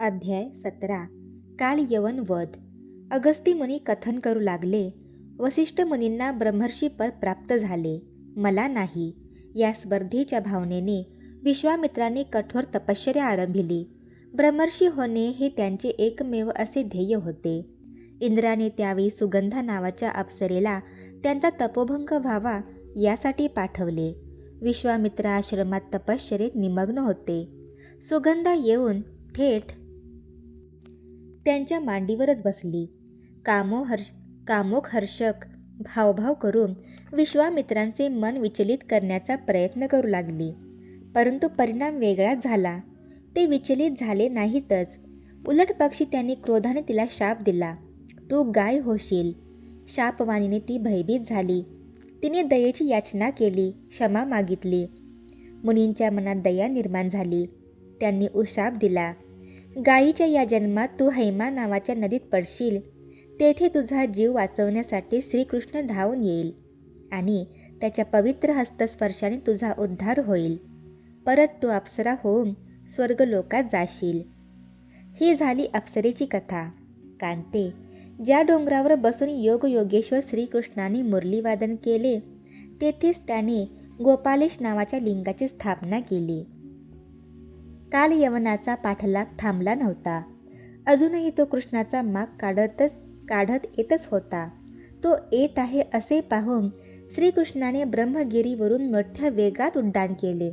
अध्याय सतरा. काल यवन वध. अगस्ती मुनी कथन करू लागले. वसिष्ठ मुनींना ब्रह्मर्षी पद प्राप्त झाले. मला नाही. या स्पर्धेच्या भावनेने विश्वामित्राने कठोर तपश्चर्या आरंभिली. ब्रह्मर्षी होणे हे त्यांचे एकमेव असे ध्येय होते. इंद्राने त्यावेळी सुगंधा नावाच्या अप्सरेला त्यांचा तपोभंग व्हावा यासाठी पाठवले. विश्वामित्र आश्रमात तपश्चरेत निमग्न होते. सुगंधा येऊन थेट त्यांच्या मांडीवरच बसली. कामोहर्ष कामोक हर्षक भावभाव करून विश्वामित्रांचे मन विचलित करण्याचा प्रयत्न करू लागली. परंतु परिणाम वेगळाच झाला. ते विचलित झाले नाहीतच. उलट पक्षी त्यांनी क्रोधाने तिला शाप दिला. तू गाय होशील. शापवाणीने ती भयभीत झाली. तिने दयेची याचना केली क्षमा मागितली. मुनींच्या मनात दया निर्माण झाली. त्यांनी उशाप दिला. गायीच्या या जन्मात तू हैमा नावाच्या नदीत पडशील. तेथे तुझा जीव वाचवण्यासाठी श्रीकृष्ण धावून येईल आणि त्याच्या पवित्र हस्तस्पर्शाने तुझा उद्धार होईल. परत तू अप्सरा होऊन स्वर्गलोकात जाशील. ही झाली अप्सरेची कथा. कांते ज्या डोंगरावर बसून योग योगेश्वर श्रीकृष्णाने मुरलीवादन केले तेथेच त्याने गोपालेश नावाच्या लिंगाची स्थापना केली. काल यवनाचा पाठलाग थांबला नव्हता. अजूनही तो कृष्णाचा माग काढतच काढत येतच होता. तो येत आहे असे पाहून श्रीकृष्णाने ब्रह्मगिरीवरून मोठ्या वेगात उड्डाण केले.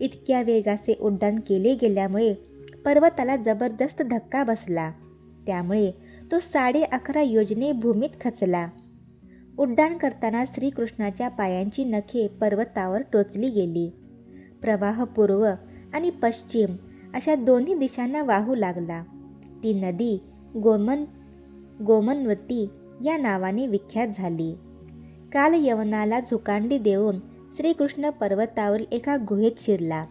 इतक्या वेगाचे उड्डाण केले गेल्यामुळे पर्वताला जबरदस्त धक्का बसला. त्यामुळे तो साडे अकरा योजने भूमीत खचला. उड्डाण करताना श्रीकृष्णाच्या पायांची नखे पर्वतावर टोचली गेली. प्रवाहपूर्व आणि पश्चिम अशा दोन्ही दिशांना वाहू लागला. ती नदी गोमन गोमनवती या नावाने विख्यात झाली. काल यवनाला झुकांडी देऊन श्रीकृष्ण पर्वतावर एका गुहेत शिरला.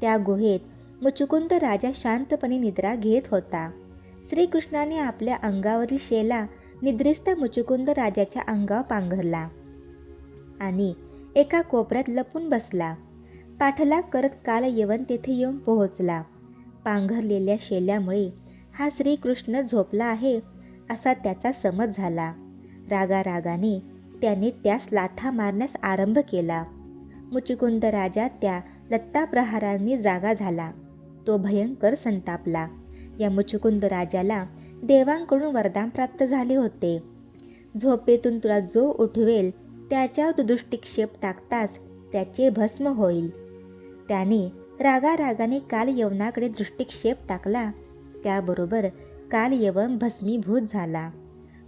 त्या गुहेत मुचुकुंद राजा शांतपणे निद्रा घेत होता. श्रीकृष्णाने आपल्या अंगावरील शेला निद्रिस्त मुचुकुंद राजाच्या अंगावर पांघरला आणि एका कोपऱ्यात लपून बसला. पाठलाग करत काल येवन तेथे येऊन पोहोचला. पांघरलेल्या शेल्यामुळे हा श्रीकृष्ण झोपला आहे असा त्याचा समज झाला. रागारागाने त्याने त्यास लाथा मारण्यास आरंभ केला. मुचुकुंद राजा त्या लत्ताप्रहारांनी जागा झाला. तो भयंकर संतापला. या मुचुकुंद राजाला देवांकडून वरदान प्राप्त झाले होते. झोपेतून तुला जो उठवेल त्याच्यावर दृष्टिक्षेप टाकताच त्याचे भस्म होईल. त्याने रागारागाने काल यवनाकडे दृष्टिक्षेप टाकला. त्याबरोबर काल यवन भस्मीभूत झाला.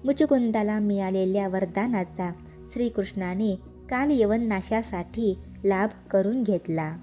मुचुकुंदाला मिळालेल्या वरदानाचा श्रीकृष्णाने काल यवन नाशासाठी लाभ करून घेतला.